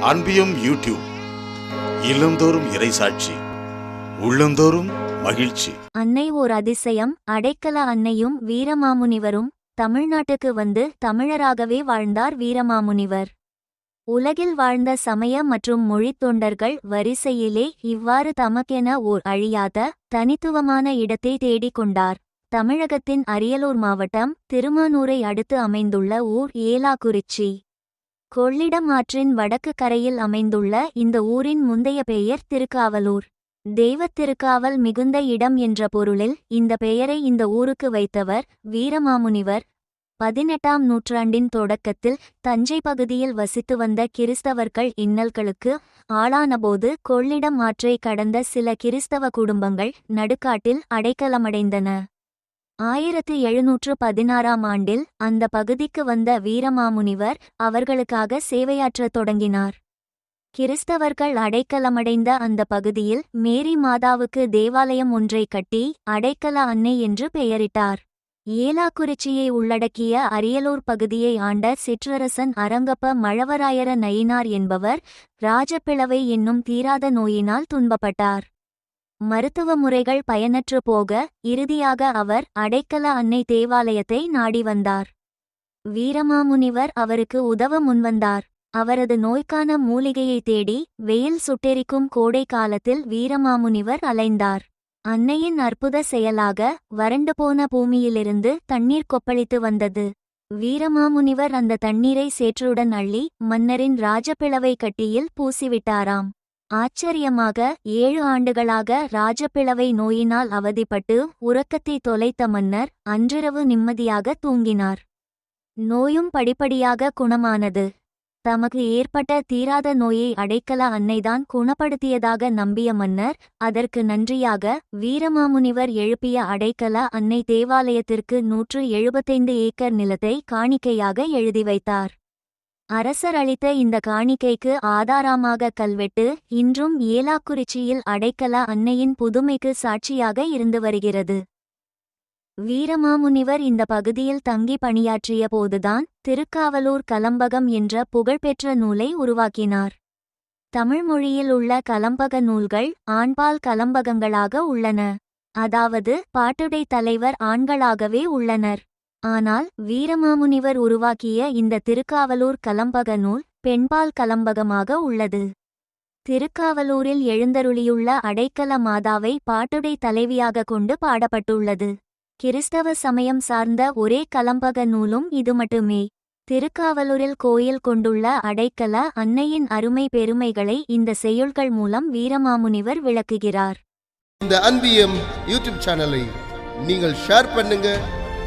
அன்பியும் YouTube இல்லந்தோறும் இறைசாட்சி உள்ளந்தோறும் மகிழ்ச்சி. அன்னை ஓர் அதிசயம். அடைக்கல அன்னையும் வீரமாமுனிவரும் தமிழ்நாட்டுக்கு வந்து தமிழராகவே வாழ்ந்தார் வீரமாமுனிவர். உலகில் வாழ்ந்த சமய மற்றும் மொழித் தொண்டர்கள் வரிசையிலே இவ்வாறு தமக்கென ஓர் அழியாத தனித்துவமான இடத்தை தேடிக் கொண்டார். தமிழகத்தின் அரியலூர் மாவட்டம் திருமானூரை அடுத்து அமைந்துள்ள ஊர் ஏலாக்குறிச்சி. கொள்ளிடம் ஆற்றின் வடக்கு கரையில் அமைந்துள்ள இந்த ஊரின் முந்தைய பெயர் திருக்காவலூர். தெய்வத் திருக்காவல் மிகுந்த இடம் என்ற பொருளில் இந்த பெயரை இந்த ஊருக்கு வைத்தவர் வீரமாமுனிவர். பதினெட்டாம் நூற்றாண்டின் தொடக்கத்தில் தஞ்சை பகுதியில் வசித்து வந்த கிறிஸ்தவர்கள் இன்னல்களுக்கு ஆளானபோது கொள்ளிடம் ஆற்றை கடந்த சில கிறிஸ்தவ குடும்பங்கள் நடுக்காட்டில் அடைக்கலமடைந்தன. ஆயிரத்து எழுநூற்று பதினாறாம் ஆண்டில் அந்த பகுதிக்கு வந்த வீரமாமுனிவர் அவர்களுக்காக சேவையாற்றத் தொடங்கினார். கிறிஸ்தவர்கள் அடைக்கலமடைந்த அந்த பகுதியில் மேரி மாதாவுக்கு தேவாலயம் ஒன்றை கட்டி அடைக்கல அன்னை என்று பெயரிட்டார். ஏலாக்குறிச்சியை உள்ளடக்கிய அரியலூர் பகுதியை ஆண்ட சிற்றரசன் அரங்கப்ப மழவராயர நயினார் என்பவர் ராஜப்பிளவை என்னும் தீராத நோயினால் துன்பப்பட்டார். மருத்துவ முறைகள் பயனற்று போக இறுதியாக அவர் அடைக்கல அன்னை தேவாலயத்தை நாடி வந்தார். வீரமாமுனிவர் அவருக்கு உதவ முன்வந்தார். அவரது நோய்க்கான மூலிகையை தேடி வெயில் சுட்டெரிக்கும் கோடை காலத்தில் வீரமாமுனிவர் அலைந்தார். அன்னையின் அற்புத செயலாக வறண்டு போன பூமியிலிருந்து தண்ணீர் கொப்பளித்து வந்தது. வீரமாமுனிவர் அந்த தண்ணீரை சேற்றுடன் அள்ளி மன்னரின் ராஜபிளவை கட்டியில் பூசிவிட்டாராம். ஆச்சரியமாக ஏழு ஆண்டுகளாக ராஜபிளவை நோயினால் அவதிப்பட்டு உறக்கத்தை தொலைத்த மன்னர் அன்றிரவு நிம்மதியாக தூங்கினார். நோயும் படிப்படியாக குணமானது. தமக்கு ஏற்பட்ட தீராத நோயை அடைக்கல அன்னைதான் குணப்படுத்தியதாக நம்பிய மன்னர் அதற்கு நன்றியாக வீரமாமுனிவர் எழுப்பிய அடைக்கல அன்னை தேவாலயத்திற்கு நூற்று எழுபத்தைந்து ஏக்கர் நிலத்தை காணிக்கையாக எழுதி வைத்தார். அரசர் அளித்த இந்த காணிக்கைக்கு ஆதாரமாக கல்வெட்டு இன்றும் ஏலாக்குறிச்சியில் அடைக்கல அன்னையின் புதுமைக்கு சாட்சியாக இருந்து வருகிறது. வீரமாமுனிவர் இந்த பகுதியில் தங்கி பணியாற்றிய போதுதான் திருக்காவலூர் கலம்பகம் என்ற புகழ்பெற்ற நூலை உருவாக்கினார். தமிழ் மொழியில் உள்ள கலம்பக நூல்கள் ஆண்பால் கலம்பகங்களாக உள்ளன. அதாவது பாட்டுடை தலைவர் ஆண்களாகவே உள்ளனர். ஆனால் வீரமாமுனிவர் உருவாக்கிய இந்த திருக்காவலூர் கலம்பக நூல் பெண்பால் கலம்பகமாக உள்ளது. திருக்காவலூரில் எழுந்தருளியுள்ள அடைக்கல மாதாவை பாட்டுடை தலைவியாக கொண்டு பாடப்பட்டுள்ளது. கிறிஸ்தவ சமயம் சார்ந்த ஒரே கலம்பக நூலும் இது மட்டுமே. திருக்காவலூரில் கோயில் கொண்டுள்ள அடைக்கல அன்னையின் அருமை பெருமைகளை இந்த செய்யுள்கள் மூலம் வீரமாமுனிவர் விளக்குகிறார். இந்த அன்பியம் யூடியூப் சேனலை நீங்கள் ஷேர் பண்ணுங்க